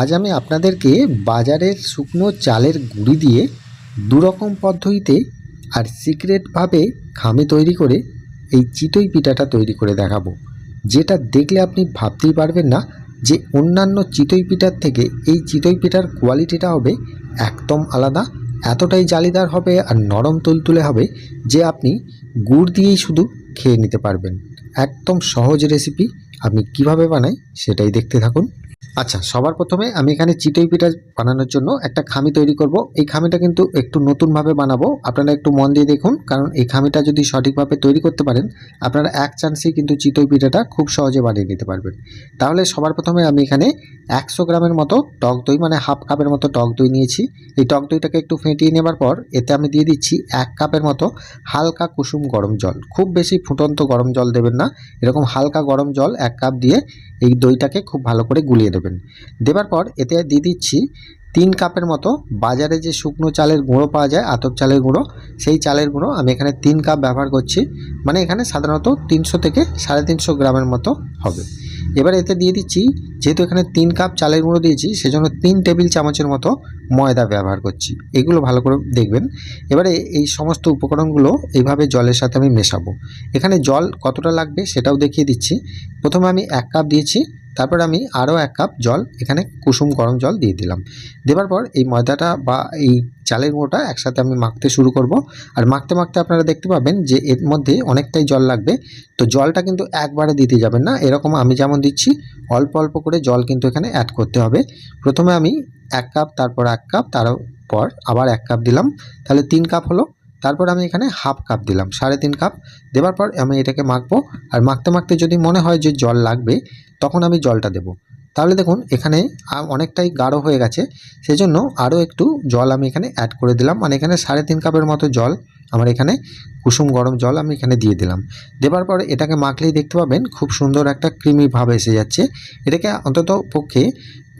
আজ আমি আপনাদেরকে বাজারের শুকনো চালের গুঁড়ি দিয়ে দুরকম পদ্ধতিতে আর সিক্রেটভাবে খামে তৈরি করে এই চিতই পিঠাটা তৈরি করে দেখাবো। যেটা দেখলে আপনি ভাবতেই পারবেন না যে অন্যান্য চিতই পিঠার থেকে এই চিতই পিঠার কোয়ালিটিটা হবে একদম আলাদা, এতটাই জালিদার হবে আর নরম তুলতুলে হবে যে আপনি গুড় দিয়েই শুধু খেয়ে নিতে পারবেন। একদম সহজ রেসিপি আমি কীভাবে বানাই সেটাই দেখতে থাকুন। আচ্ছা সবার প্রথমে আমি এখানে চিতই পিঠা বানানোর জন্য একটা খামি তৈরি করব। এই খামিটা কিন্তু একটু নতুনভাবে বানাবো। আপনারা একটু মন দিয়ে দেখুন, কারণ এই খামিটা যদি সঠিকভাবে তৈরি করতে পারেন, আপনারা এক চান্সেই কিন্তু চিতই পিঠাটা খুব সহজে বানিয়ে নিতে পারবেন। তাহলে সবার প্রথমে আমি এখানে একশো গ্রামের মতো টক দই মানে হাফ কাপের মতো টক দই নিয়েছি। এই টক দইটাকে একটু ফেটিয়ে নেবার পর এতে আমি দিয়ে দিচ্ছি এক কাপের মতো হালকা কুসুম গরম জল। খুব বেশি ফুটন্ত গরম জল দেবেন না। এরকম হালকা গরম জল এক কাপ দিয়ে এই দইটাকে খুব ভালো করে গুলিয়ে দেবেন। দেবার পর এতে দিয়ে দিচ্ছি তিন কাপের মতো বাজারে যে শুকনো চালের গুঁড়ো পাওয়া যায়, আতপ চালের গুঁড়ো, সেই চালের গুঁড়ো আমি এখানে তিন কাপ ব্যবহার করছি। মানে এখানে সাধারণত তিনশো থেকে সাড়ে তিনশো গ্রামের মতো হবে। এবার এতে দিয়ে দিচ্ছি, যেহেতু এখানে তিন কাপ চালের গুঁড়ো দিয়েছি, সেজন্য তিন টেবিল চামচের মতো ময়দা ব্যবহার করছি। এগুলো ভালো করে দেখবেন। এবারে এই সমস্ত উপকরণগুলো এইভাবে জলের সাথে আমি মেশাবো। এখানে জল কতটা লাগবে সেটাও দেখিয়ে দিচ্ছি। প্রথমে আমি এক কাপ দিয়েছি তারপর আমি আরও এক কাপ জল, এখানে কুসুম গরম জল দিয়ে দিলাম। দেওয়ার পর এই ময়দাটা বা এই চালের গুঁড়োটা একসাথে আমি মাখতে শুরু করব। আর মাখতে মাখতে আপনারা দেখতে পাবেন যে এর মধ্যে অনেকটাই জল লাগবে। তো জলটা কিন্তু একবারে দিতে যাবেন না, এরকম আমি যেমন দিচ্ছি, অল্প অল্প করে জল কিন্তু এখানে অ্যাড করতে হবে। প্রথমে আমি এক কাপ, তারপর এক কাপ, তারপর আবার এক কাপ দিলাম। তাহলে তিন কাপ হলো। তারপর আমি এখানে হাফ কাপ দিলাম, সাড়ে তিন কাপ দেওয়ার পর আমি এটাকে মাখবো। আর মাখতে মাখতে যদি মনে হয় যে জল লাগবে, তখন আমি জলটা দেব। তাহলে দেখুন, এখানে অনেকটাই গাঢ় হয়ে গেছে। সেজন্য আরও একটু জল আমি এখানে অ্যাড করে দিলাম। মানে এখানে সাড়ে তিন কাপের মতো জল, আমার এখানে কুসুম গরম জল আমি এখানে দিয়ে দিলাম। দেবার পর এটাকে মাখলেই দেখতে পাবেন, খুব সুন্দর একটা ক্রিমি ভাব এসে যাচ্ছে। এটাকে অন্তত পক্ষে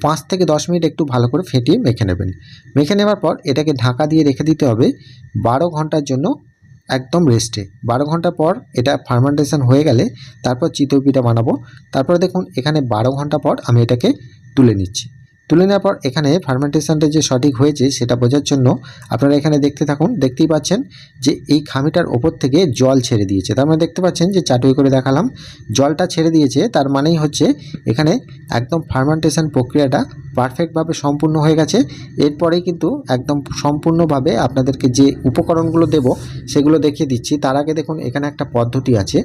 পাঁচ থেকে দশ মিনিট একটু ভালো করে ফেটিয়ে মেখে নেবেন। মেখে নেওয়ার পর এটাকে ঢাকা দিয়ে রেখে দিতে হবে বারো ঘণ্টার জন্য একদম রেস্টে বারো ঘণ্টা পর এটা ফার্মেন্টেশন হয়ে গেলে তারপর চিতই পিঠা বানাবো। তারপর দেখুন এখানে বারো ঘণ্টা পর আমি এটাকে তুলে নিচ্ছি। তুলে নেওয়ার পর এখানে ফার্মেন্টেশনটা যে সঠিক হয়েছে সেটা বোঝার জন্য আপনারা এখানে দেখতে থাকুন, দেখতেই পাচ্ছেন যে এই খামিটার ওপর থেকে জল ছেড়ে দিয়েছে। তার মানে দেখতে পাচ্ছেন যে চাটুই করে দেখালাম, জলটা ছেড়ে দিয়েছে, তার মানেই হচ্ছে এখানে একদম ফার্মেন্টেশন প্রক্রিয়াটা পারফেক্টভাবে সম্পূর্ণ হয়ে গেছে। এরপরেই কিন্তু একদম সম্পূর্ণভাবে আপনাদেরকে যে উপকরণগুলো দেব সেগুলো দেখিয়ে দিচ্ছি। তার আগে দেখুন, এখানে একটা পদ্ধতি আছে।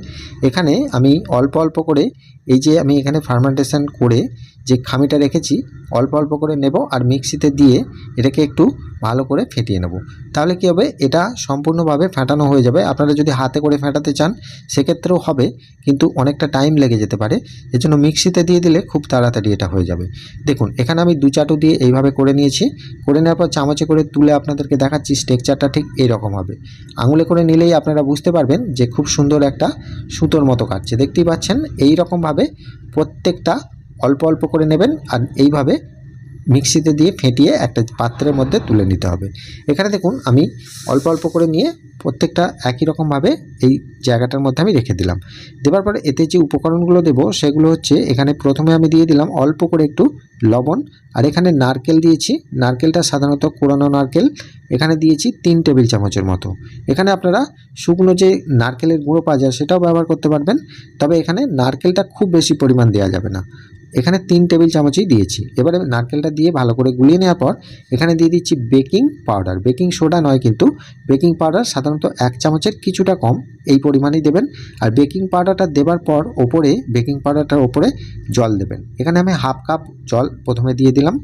এখানে আমি অল্প অল্প করে এই যে আমি এখানে ফার্মেন্টেশন করে যে খামিটা রেখেছি, অল্প অল্প করে নেব আর মিক্সিতে দিয়ে এটাকে একটু ভালো করে ফেটিয়ে নেব। তাহলে কী হবে? এটা সম্পূর্ণভাবে ফেটানো হয়ে যাবে। আপনারা যদি হাতে করে ফেটাতে চান, সেক্ষেত্রেও হবে, কিন্তু অনেকটা টাইম লেগে যেতে পারে। এজন্য মিক্সিতে দিয়ে দিলে খুব তাড়াতাড়ি এটা হয়ে যাবে। দেখুন, এখানে আমি দু চাটু দিয়ে এইভাবে করে নিয়েছি। করে নেওয়ার পর চামচে করে তুলে আপনাদেরকে দেখাচ্ছি স্ট্রেকচারটা ঠিক এইরকম হবে। আঙুলে করে নিলেই আপনারা বুঝতে পারবেন যে খুব সুন্দর একটা সুতোর মতো কাটছে। দেখতেই পাচ্ছেন এই রকমভাবে প্রত্যেকটা অল্প অল্প করে নেবেন আর এইভাবে মিক্সিতে দিয়ে ফেটিয়ে একটা পাত্রের মধ্যে তুলে নিতে হবে। এখানে দেখুন আমি অল্প অল্প করে নিয়ে প্রত্যেকটা একই রকমভাবে এই জায়গাটার মধ্যে আমি রেখে দিলাম। দেওয়ার পরে এতে যে উপকরণগুলো দেবো সেগুলো হচ্ছে এখানে প্রথমে আমি দিয়ে দিলাম অল্প করে একটু লবণ আর এখানে নারকেল দিয়েছি। নারকেলটা সাধারণত কোরানো নারকেল। এখানে দিয়েছি তিন টেবিল চামচের মতো। এখানে আপনারা শুকনো যে নারকেলের গুঁড়ো পাওয়া যায় সেটাও ব্যবহার করতে পারবেন। তবে এখানে নারকেলটা খুব বেশি পরিমাণ দেওয়া যাবে না। এখানে তিন টেবিল চামচই দিয়েছি। এবারে নারকেলটা দিয়ে ভালো করে গুলিয়ে নেওয়ার পর এখানে দিয়ে দিচ্ছি বেকিং পাউডার। বেকিং সোডা নয় কিন্তু বেকিং পাউডার সাধারণত এক চামচের কিছুটা কম এই পরিমাণেই দেবেন। আর বেকিং পাউডারটা দেবার পর ওপরে, বেকিং পাউডারটার ওপরে জল দেবেন। এখানে আমি হাফ কাপ জল প্রথমে দিয়ে দিলাম।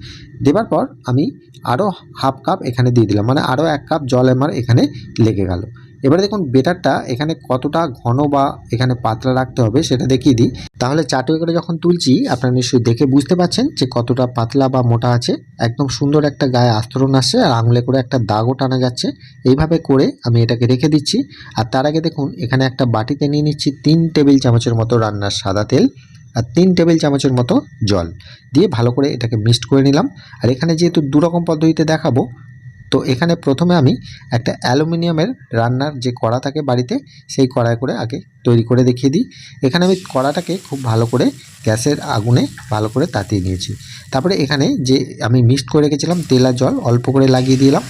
দেবার পর আমি আরও হাফ কাপ এখানে দিয়ে দিলাম। মানে আরও এক কাপ জল আমার এখানে লেগে গেল। এবারে দেখুন বেটারটা এখানে কতটা ঘন বা এখানে পাতলা রাখতে হবে সেটা দেখিয়ে দিই। তাহলে চাটুই করে যখন তুলছি, আপনারা নিশ্চয়ই দেখে বুঝতে পারছেন যে কতটা পাতলা বা মোটা আছে। একদম সুন্দর একটা গায়ে আস্তরণ আসছে আর আঙুলে করে একটা দাগও টানা যাচ্ছে। এইভাবে করে আমি এটাকে রেখে দিচ্ছি। আর তার আগে দেখুন, এখানে একটা বাটিতে নিয়ে নিচ্ছি তিন টেবিল চামচের মতো রান্নার সাদা তেল আর তিন টেবিল চামচের মতো জল। দিয়ে ভালো করে এটাকে মিক্সড করে নিলাম। আর এখানে যেহেতু দুরকম পদ্ধতিতে দেখাবো তো এখানে প্রথমে আমি একটা অ্যালুমিনিয়ামের রান্নার যে কড়া থাকে বাড়িতে, সেই কড়াই করে আগে তৈরি করে দেখিয়ে দিই। এখানে আমি কড়াটাকে খুব ভালো করে গ্যাসের আগুনে ভালো করে তাতিয়ে নিয়েছি। তারপরে এখানে যে আমি মিক্সড করে রেখেছিলাম তেল আর জল, অল্প করে লাগিয়ে দিলাম।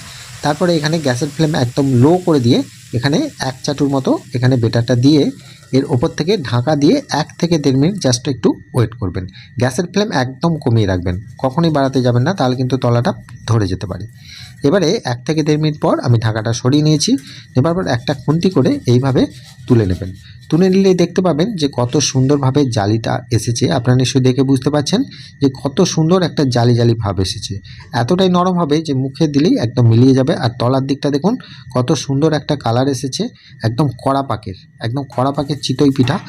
তারপরে এখানে গ্যাসের ফ্লেম একদম লো করে দিয়ে এখানে এক চাটুর মতো এখানে বেটারটা দিয়ে এর ওপর থেকে ঢাকা দিয়ে এক থেকে দেড় মিনিট জাস্ট একটু ওয়েট করবেন। গ্যাসের ফ্লেম একদম কমিয়ে রাখবেন। কখনোই বাড়াতে যাবেন না, তাহলে কিন্তু তলাটা ধরে যেতে পারে। এবারে এক থেকে দেড় মিনিট পর আমি ঢাকাটা সরিয়ে নিয়েছি। নেবার পর একটা খুন্তি করে এইভাবে তুলে নেবেন। তুলে নিলে দেখতে পাবেন যে কত সুন্দরভাবে জালিটা এসেছে। আপনারা নিশ্চয়ই দেখে বুঝতে পারছেন যে কত সুন্দর একটা জালি জালি ভাব এসেছে। এতটাই নরম হবে যে মুখে দিলেই একদম মিলিয়ে যাবে। আর তলার দিকটা দেখুন, কত সুন্দর একটা কালার এসেছে। একদম কড়া পাকের, একদম কড়া পাকের চিতই পিঠা।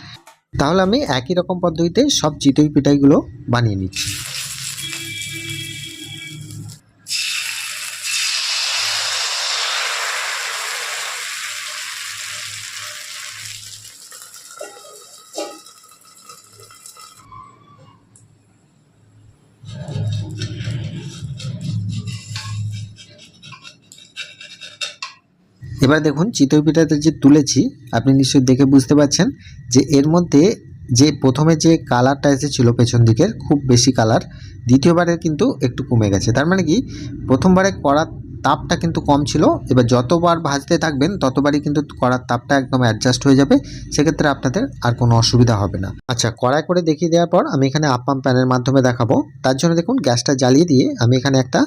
তাহলে আমি একই রকম পদ্ধতিতে সব চিতই পিঠাইগুলো বানিয়ে নিচ্ছি। এবার দেখুন চিতই পিঠাতে যে তুলেছি, আপনি নিশ্চয়ই দেখে বুঝতে পারছেন যে এর মধ্যে যে প্রথমে যে কালারটা এসেছিল পেছন দিকের, খুব বেশি কালার দ্বিতীয়বারে কিন্তু একটু কমে গেছে। তার মানে কি? প্রথমবারে কড়ার তাপটা কিন্তু কম ছিল, এবার যতবার ভাজতে থাকবেন, ততবারই কিন্তু কড়ার তাপটা একদম অ্যাডজাস্ট হয়ে যাবে, সেক্ষেত্রে আপনাদের আর কোনো অসুবিধা হবে না। আচ্ছা কড়াই করে দেখিয়ে দেওয়ার পর আমি এখানে আপ্পাম প্যানের মাধ্যমে দেখাবো। তার জন্য দেখুন গ্যাসটা জ্বালিয়ে দিয়ে আমি এখানে একটা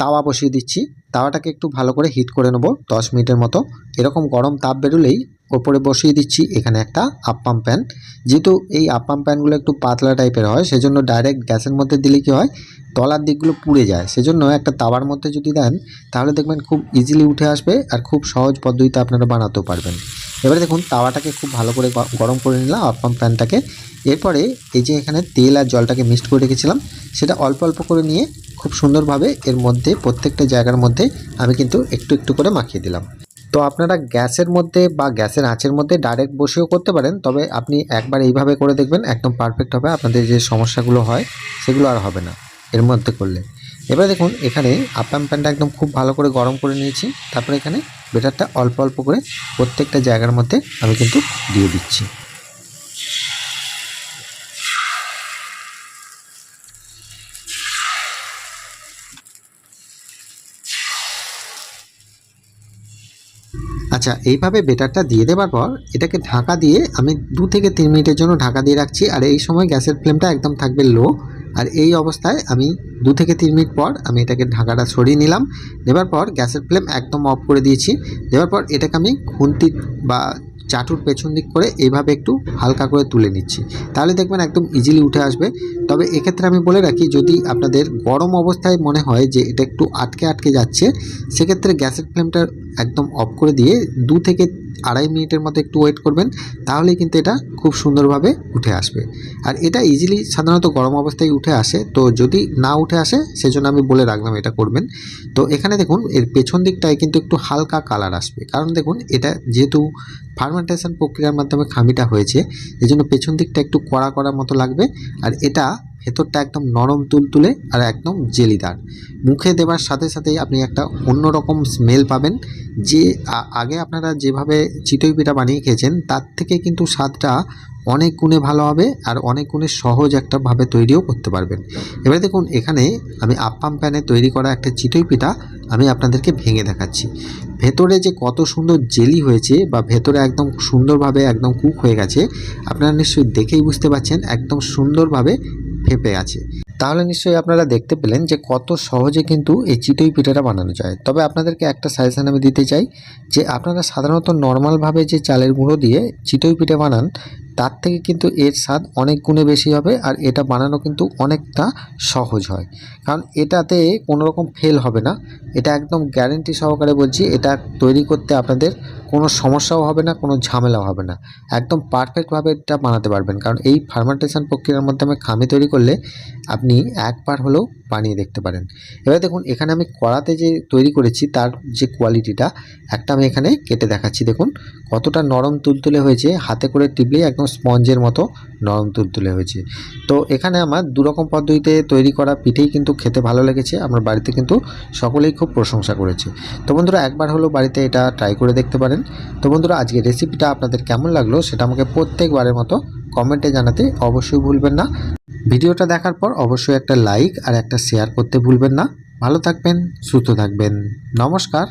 তাওয়া বসিয়ে দিচ্ছি। তাওয়াটাকে একটু ভালো করে হিট করে নেব, দশ মিনিটের মতো। এরকম গরম তাপ বেরোলেই ওপরে বসিয়ে দিচ্ছি এখানে একটা আপ্পাম প্যান যেহেতু এই আপ্পাম প্যানগুলো একটু পাতলা টাইপের হয়, সেজন্য ডাইরেক্ট গ্যাসের মধ্যে দিলে কি হয়? তলার দিকগুলো পুড়ে যায়। সেজন্য একটা তাওয়ার মধ্যে যদি দেন, তাহলে দেখবেন খুব ইজিলি উঠে আসবে আর খুব সহজ পদ্ধতিতে আপনারা বানাতেও পারবেন। এবারে দেখুন, তাওয়াটাকে খুব ভালো করে গরম করে নিলাম আপ্পাম প্যানটাকে এরপরে এই যে এখানে তেল আর জলটাকে মিক্সড করে রেখেছিলাম, সেটা অল্প অল্প করে নিয়ে খুব সুন্দরভাবে এর মধ্যে, প্রত্যেকটা জায়গার মধ্যে আমি কিন্তু একটু একটু করে মাখিয়ে দিলাম। তো আপনারা গ্যাসের মধ্যে বা গ্যাসের আঁচের মধ্যে ডাইরেক্ট বসেও করতে পারেন, তবে আপনি একবার এইভাবে করে দেখবেন, একদম পারফেক্ট হবে, আপনাদের যে সমস্যাগুলো হয় সেগুলো আর হবে না এর মধ্যে করলে। এবার দেখুন, এখানে আপাম প্যানটা একদম খুব ভালো করে গরম করে নিয়েছি, তারপরে এখানে বেটারটা অল্প অল্প করে প্রত্যেকটা জায়গার মধ্যে আমি কিন্তু দিয়ে দিচ্ছি। আচ্ছা এইভাবে বেটারটা দিয়ে দেওয়ার পর এটাকে ঢাকা দিয়ে আমি দু থেকে তিন মিনিটের জন্য ঢাকা দিয়ে রাখছি। আর এই সময় গ্যাসের ফ্লেমটা একদম থাকবে লো। আর এই অবস্থায় আমি দু থেকে তিন মিনিট পর আমি এটাকে ঢাকাটা সরিয়ে নিলাম। নেবার পর গ্যাসের ফ্লেম একদম অফ করে দিয়েছি। দেওয়ার পর এটাকে আমি খুন্তি বা চাটুর পেছন দিক করে এইভাবে একটু হালকা করে তুলে নিচ্ছি। তাহলে দেখবেন একদম ইজিলি উঠে আসবে। তবে এক্ষেত্রে আমি বলে রাখি, যদি আপনাদের গরম অবস্থায় মনে হয় যে এটা একটু আটকে আটকে যাচ্ছে, সেক্ষেত্রে গ্যাসের ফ্লেমটা একদম অফ করে দিয়ে দু থেকে আড়াই মিনিটের মতো একটু ওয়েট করবেন, তাহলে কিন্তু এটা খুব সুন্দরভাবে উঠে আসবে। আর এটা ইজিলি সাধারণত গরম অবস্থায় উঠে আসে, তো যদি না উঠে আসে, সেজন্য আমি বলে রাখলাম এটা করবেন। তো এখানে দেখুন, এর পেছন দিকটায় কিন্তু একটু হালকা কালার আসবে। কারণ দেখুন, এটা যেহেতু ফার্মেন্টেশন প্রক্রিয়ার মাধ্যমে খামিটা হয়েছে এই জন্য পেছন দিকটা একটু কড়া কড়ার মতো লাগবে। আর এটা ভেতরটা একদম নরম তুলতুলে আর একদম জেলিদার। মুখে দেওয়ার সাথে সাথেই আপনি একটা অন্যরকম স্মেল পাবেন। যে আগে আপনারা যেভাবে চিতই পিঠা বানিয়ে খেয়েছেন, তার থেকে কিন্তু স্বাদটা অনেক গুণে ভালো হবে আর অনেক গুণে সহজ একটা ভাবে তৈরিও করতে পারবেন। এবারে দেখুন, এখানে আমি আপ্পাম প্যানে তৈরি করা একটা চিতই পিঠা আমি আপনাদেরকে ভেঙে দেখাচ্ছি। ভেতরে যে কত সুন্দর জেলি হয়েছে বা ভেতরে একদম সুন্দরভাবে একদম কুক হয়ে গেছে, আপনারা নিশ্চয়ই দেখেই বুঝতে পারছেন, একদম সুন্দরভাবে ফেপে আছে। তাহলে নিশ্চয়ই আপনারা দেখতে পেলেন যে কত সহজে কিন্তু এই চিতই পিঠাটা বানানো যায়। তবে আপনাদেরকে একটা সাজেশান আমি দিতে চাই যে আপনারা সাধারণত নর্মালভাবে যে চালের গুঁড়ো দিয়ে চিতই পিঠে বানান তার থেকে কিন্তু এর স্বাদ অনেক গুণে বেশি হবে আর এটা বানানো কিন্তু অনেকটা সহজ হয়। কারণ এটাতে কোনো রকম ফেল হবে না। এটা একদম গ্যারেন্টি সহকারে বলছি, এটা তৈরি করতে আপনাদের কোনো সমস্যাও হবে না, কোনো ঝামেলাও হবে না। একদম পারফেক্টভাবে এটা বানাতে পারবেন। কারণ এই ফার্মেন্টেশন প্রক্রিয়ার মাধ্যমে খামি তৈরি করলে আপনি একবার হলেও বানিয়ে দেখতে পারেন। এবার দেখুন, এখানে আমি কড়াতে যে তৈরি করেছি, তার যে কোয়ালিটিটা একটা আমি এখানে কেটে দেখাচ্ছি। দেখুন, কতটা নরম তুলতুলে হয়েছে। হাতে করে টিপলেই স্পঞ্জের মতো নরম তুলতুলে হয়েছে। তো এখানে আমার দুরকম পদ্ধতিতে তৈরি করা পিঠেই কিন্তু খেতে ভালো লেগেছে। আমার বাড়িতে কিন্তু সকলেই খুব প্রশংসা করেছে। তো বন্ধুরা, একবার হলো বাড়িতে এটা ট্রাই করে দেখতে পারেন। তো বন্ধুরা আজকে রেসিপিটা আপনাদের কেমন লাগল সেটা আমাকে প্রত্যেকবারের মতো কমেন্টে জানাতে অবশ্যই ভুলবেন না। ভিডিওটা দেখার পর অবশ্যই একটা লাইক আর একটা শেয়ার করতে ভুলবেন না। ভালো থাকবেন, সুস্থ থাকবেন। নমস্কার।